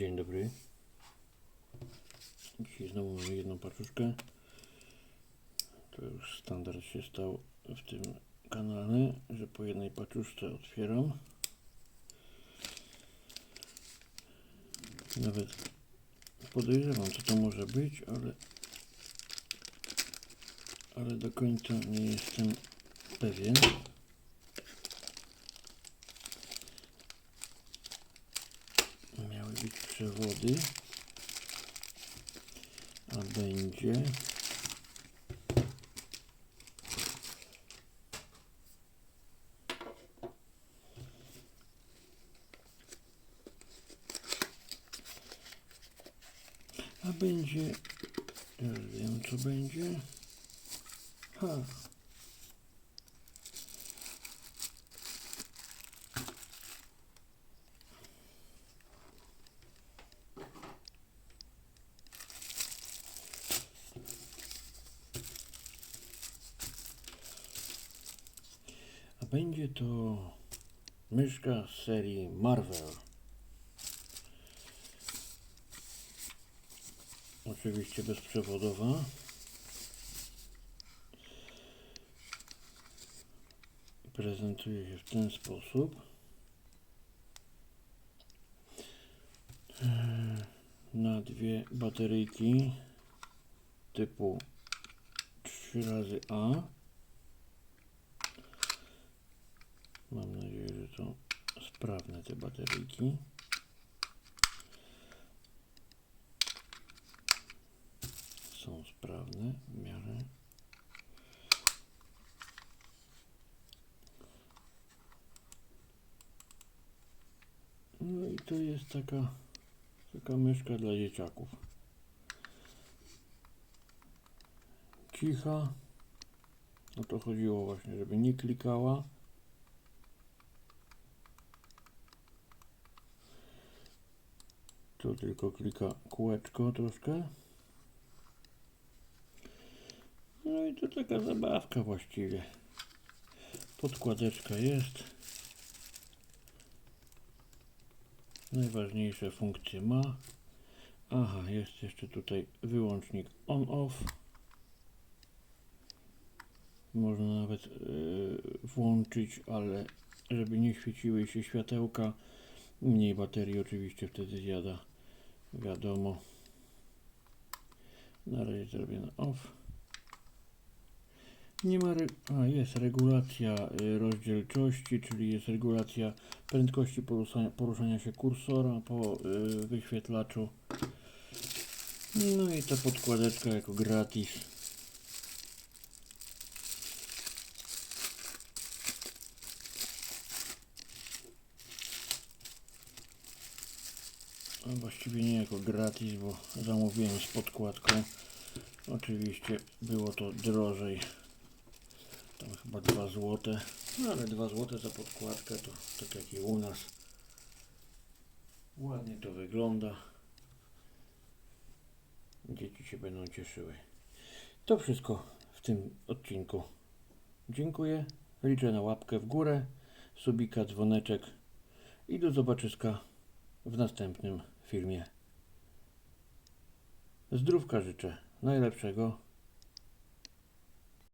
Dzień dobry. Dzisiaj znowu mamy jedną paczuszkę. To już standard się stał w tym kanale, że po jednej paczuszce otwieram. Nawet podejrzewam co to może być, ale ale do końca nie jestem pewien. Być przewody, a będzie. A będzie. Już wiem co będzie. Ha będzie to myszka z serii Marvel. Oczywiście bezprzewodowa. Prezentuje się w ten sposób. Eee, Na dwie bateryjki typu 3 razy A. to sprawne te bateryjki. Są sprawne w miarę. No i to jest taka, taka myszka dla dzieciaków. Cicha. O to chodziło właśnie, żeby nie klikała. Tu tylko klika kółeczko troszkę. No i to taka zabawka właściwie. Podkładeczka jest. Najważniejsze funkcje ma. Aha, jest jeszcze tutaj wyłącznik on-off. Można nawet yy, włączyć, ale żeby nie świeciły się światełka. Mniej baterii oczywiście wtedy zjada. Wiadomo. Na razie zrobię na off. Nie ma. A, jest regulacja y, rozdzielczości, czyli jest regulacja prędkości poruszania, poruszania się kursora po y, wyświetlaczu. No i ta podkładeczka jako gratis. A właściwie nie jako gratis, bo zamówiłem z podkładką. Oczywiście było to drożej. Tam chyba 2 złote. No ale 2 złote za podkładkę to tak jak i u nas. Ładnie to wygląda. Dzieci się będą cieszyły. To wszystko w tym odcinku. Dziękuję. Liczę na łapkę w górę, subika, dzwoneczek i do zobaczyska w następnym filmie. Zdrówka życzę. Najlepszego.